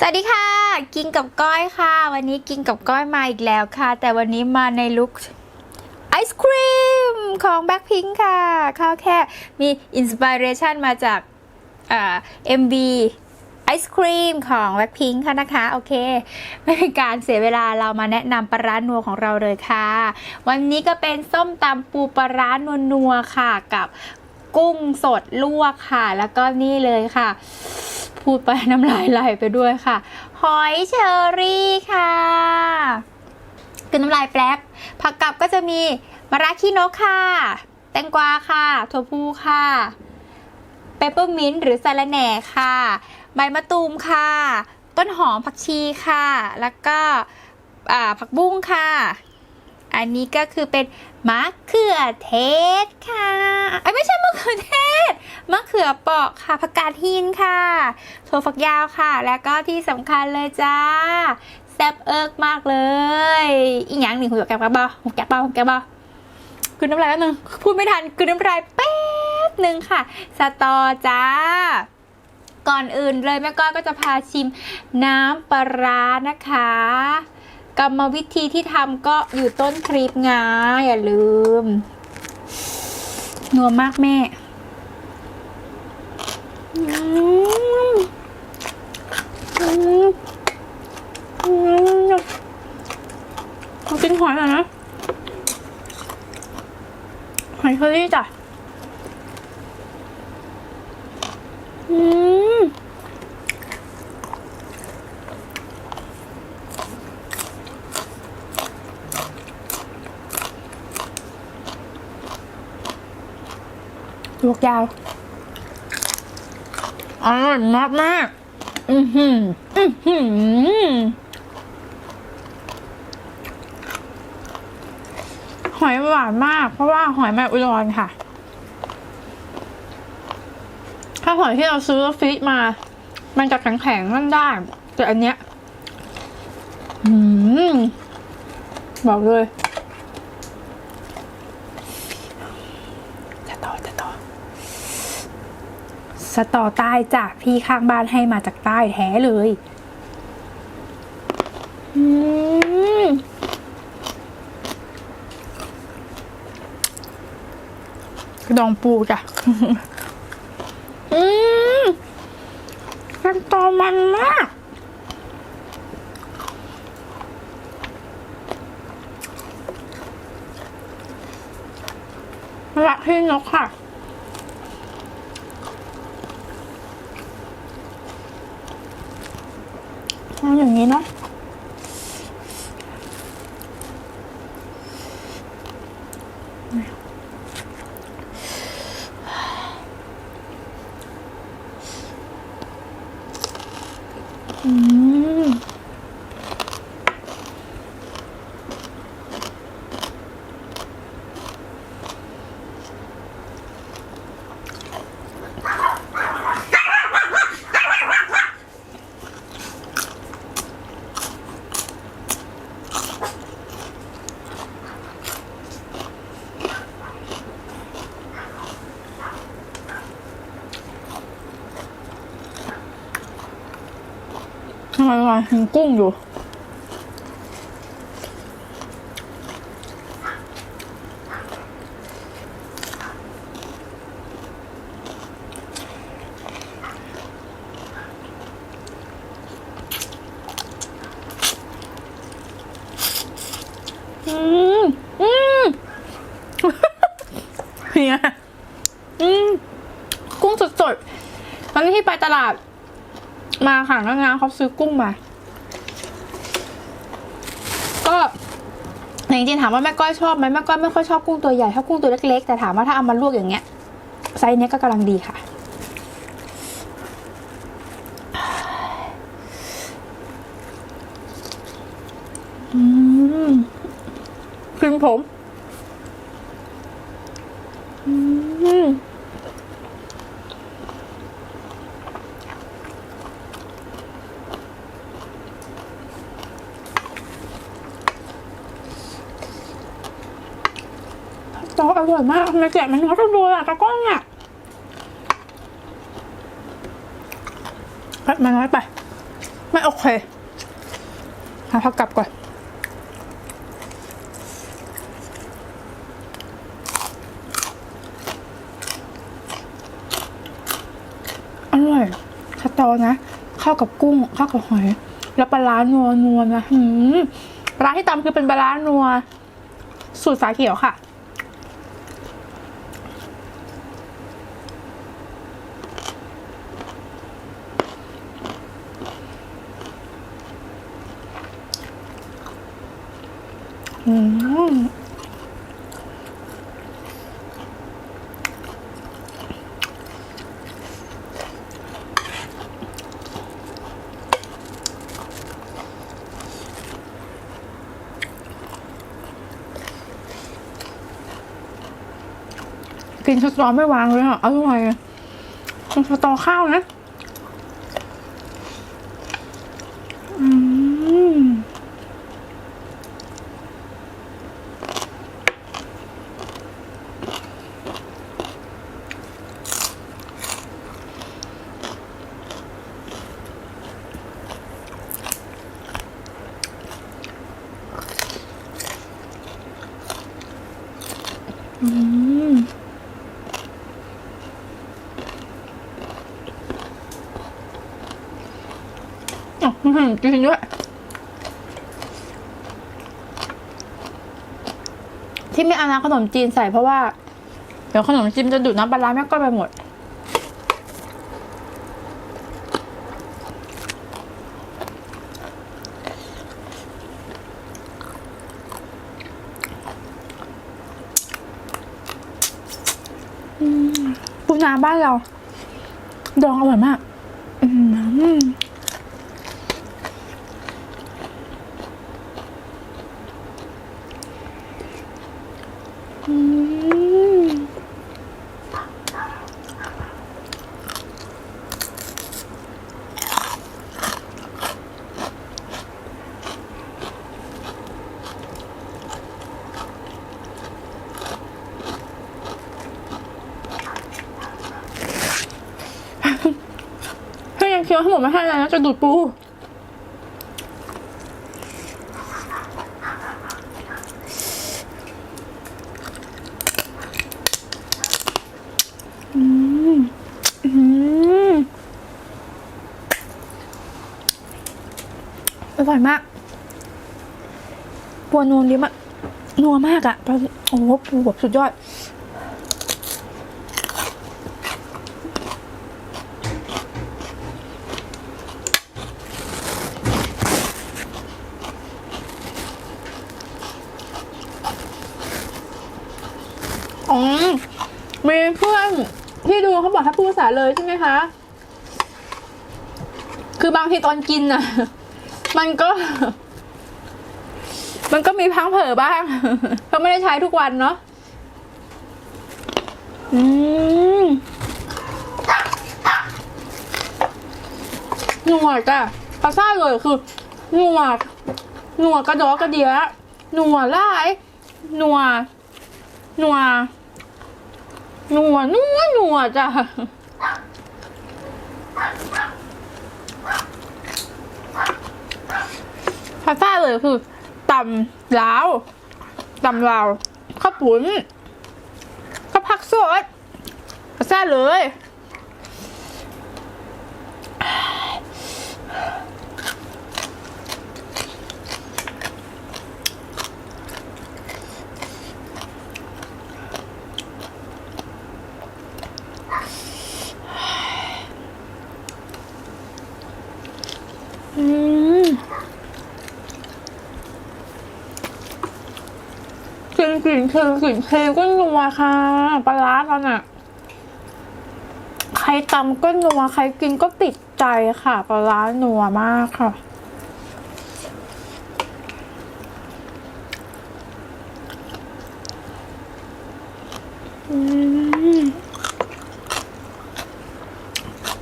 สวัสดีค่ะ กินกับก้อยค่ะ วันนี้กินกับก้อยมาอีกแล้วค่ะ แต่วันนี้มาในลุคไอศครีมของแบ็คพิงค่ะข้าวแค่มีอินสปิเรชันมาจากเอ่า MV ไอศครีมของแบ็คพิงค่ะนะคะ โอเค ไม่เป็นการเสียเวลาเรามาแนะนำปลาร้านัวของเราเลยค่ะ วันนี้ก็เป็นส้มตำปูปลาร้านัวๆค่ะ กับกุ้งสดลวกค่ะ แล้วก็นี่เลยค่ะ พูดไปน้ำลายไหลไปด้วยค่ะ หอยเชอรี่ค่ะคือน้ำลายแป๊บ ผักกับก็จะมีมะระขี้นกค่ะ แตงกวาค่ะ ถั่วพูค่ะ เปปเปอร์มินต์หรือสาระแหน่ค่ะ ใบมะตูมค่ะ ต้นหอมผักชีค่ะ แล้วก็ผักบุ้งค่ะ อันนี้ก็คือเป็นมะเขือเทศค่ะไอ้ไม่ใช่มะเขือเทศมะเขือเปราะค่ะผักกาดหินค่ะถั่วฝักยาวค่ะ แล้วก็ที่สำคัญเลยจ้าแซ่บเอิกมากเลย อีกอย่างหนึ่งหัวแกบกระบอหัวแกบเบาหัวแกบเบาคือน้ำลายแป๊บนึงพูดไม่ทันคือน้ำลายแป๊บนึงค่ะ สตอจ้าก่อนอื่นเลยแม่ก้อยก็จะพาชิมน้ำปลาร้านะคะ กรรมวิธีที่ทำก็อยู่ต้นคลิปงาอย่าลืม นัวมากแม่อืมอืมอืมขอกินหอยหน่อยนะหอยเชอรี่จ้ะอืม ลวกยาวอร่อยมากมากอือหืออือหือหอยหวานมาก เพราะว่าหอยแม่อุดรค่ะ ถ้าหอยที่เราซื้อฟรีมา มันจะแข็งๆนั่นได้ แต่อันเนี้ย อืมบอกเลย จะต่อจะต่อ สตอใต้จ้ะพี่ข้างบ้านให้มาจากใต้แท้เลยอืมกระดองปูจ้ะ อืมสตอมันมาก รักพี่นกค่ะ เอาอย่างนี้เนาะอืม ทำไมวะยังกุ้งอยู่ อืม อืม เนี่ยอืม กุ้งสดๆตอนที่ไปตลาด มาค่ะแล้วงานเขาซื้อกุ้งมา ก็แต่จริงถามว่าแม่ก้อยชอบไหมแม่ก้อยไม่ค่อยชอบกุ้งตัวใหญ่ถ้ากุ้งตัวเล็กๆ แต่ถามว่าถ้าเอามาลวกอย่างเงี้ยไซส์เนี้ยก็กำลังดีค่ะ อืมครีมผม อืม ซอสอร่อยมากทำไมแกะมันน้อยจังเลยอะตะก้องอะมันน้อยไป ไม่โอเคหาพักกลับก่อนอร่อยสตอนะเข้ากับกุ้งเข้ากับหอย แล้วปลาร้านัวนัวนะปลาที่ตำคือเป็นปลาร้านัว สูตรสาเขียวค่ะ กินสตอไม่วางเลยอะอร่อยมันสตอข้าวนะ อืม อืมอ๋ออื้อหือจริงด้วยที่ไม่เอาน้ำขนมจีนใส่เพราะว่า เดี๋ยวขนมจีนจะดูดน้ำปลาร้าแม่ก็ไปหมด นาบ้านเรา ดองอร่อยมาก อืม เคี้ยวให้หมดไม่ให้เลยนะจะดูดปูอืมอืมอร่อยมาก ปัวนัวดีมาก นัวมากอะปลาโอ้โหปูแบบสุดยอด อ๋อ เพื่อนที่ดูเขาบอกให้พูดภาษาเลยใช่ไหมคะ คือบางทีตอนกินน่ะ มันก็ มันก็มีพังเผลอบ้างก็ไม่ได้ใช้ทุกวันเนาะอืมหนวดอะปลาซ่าเลยคือหนวดหนวดกระดอกกระเดียหนวดไล่หนวดหนวด นัวนัวหนัวจ้ะพาษาเลยคือตำลาวตำลาวข้าวปุ๋นข้าวผักสดพาษาเลย อืม กลิ่นเค็มกลิ่นเค็มก็นัวค่ะปลาร้ากันอะใครตำก็นัวใครกินก็ติดใจค่ะปลาร้านัวมากค่ะอืม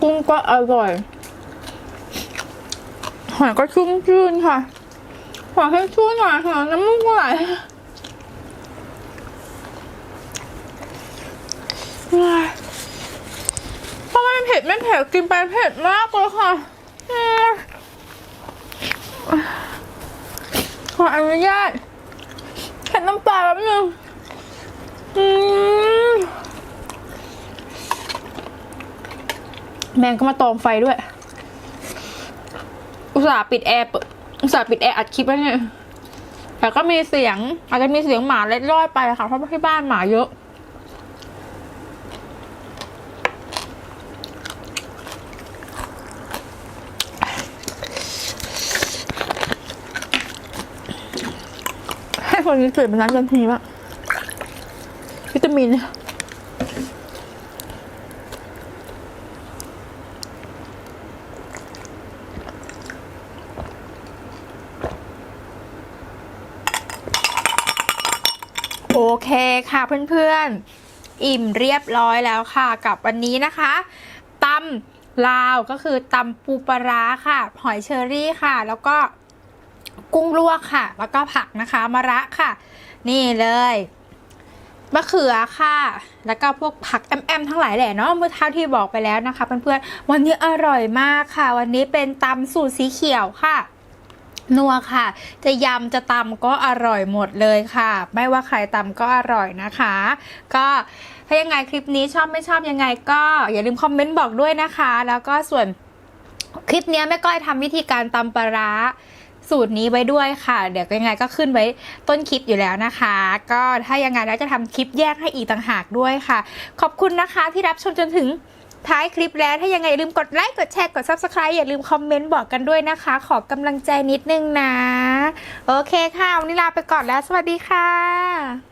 กุ้งก็อร่อยหอยก็ชุ่มชื่นค่ะ ขอให้ช่วยหน่อยค่ะ น้ำมูกไหลทำไมเผ็ ดไม่เผ็ดกินไปเผ็ดมากเลยค่ะขออนุญาตเห็นน้ำปลาแป๊บนึงแมงก็มาตอมไฟด้วย อุตส่าห์ปิดแอร์อุตส่าห์ปิดแอร์อัดคลิปแล้วเนี่ยแต่ก็มีเสียง อาจจะมีเสียงหมาเล็ดลอดไปค่ะ เพราะว่าที่บ้านหมาเยอะ คนนี้ตื่นเป็นร้านกันทีว่าวิตามินโอเคค่ะเพื่อนๆ อิ่มเรียบร้อยแล้วค่ะ กับวันนี้นะคะตำลาวก็คือตำปูปลาค่ะ หอยเชอรี่ค่ะ แล้วก็ กุ้งลวกค่ะ แล้วก็ผักนะคะมะระค่ะ นี่เลยมะเขือค่ะ แล้วก็พวกผักแอมๆทั้งหลายแหละเนาะเมื่อเท่าที่บอกไปแล้วนะคะเพื่อนๆวันนี้อร่อยมากค่ะ วันนี้เป็นตำสูตรสีเขียวค่ะนัวค่ะ จะยำจะตำก็อร่อยหมดเลยค่ะ ไม่ว่าใครตำก็อร่อยนะคะ ก็ถ้ายังไงคลิปนี้ชอบไม่ชอบยังไง ก็อย่าลืมคอมเมนต์บอกด้วยนะคะ แล้วก็ส่วนคลิปนี้แม่ก้อยทำวิธีการตำปลาร้า สูตรนี้ไว้ด้วยค่ะ เดี๋ยวยังไงก็ขึ้นไว้ต้นคลิปอยู่แล้วนะคะ ก็ถ้ายังไงแล้วจะทำคลิปแยกให้อีกต่างหากด้วยค่ะ ขอบคุณนะคะที่รับชมจนถึงท้ายคลิปแล้วถ้ายังไงลืมกดไลค์กดแชร์กด Subscribe อย่าลืมคอมเมนต์บอกกันด้วยนะคะ ขอกำลังใจนิดนึงนะ โอเคค่ะ วันนี้ลาไปก่อนแล้ว สวัสดีค่ะ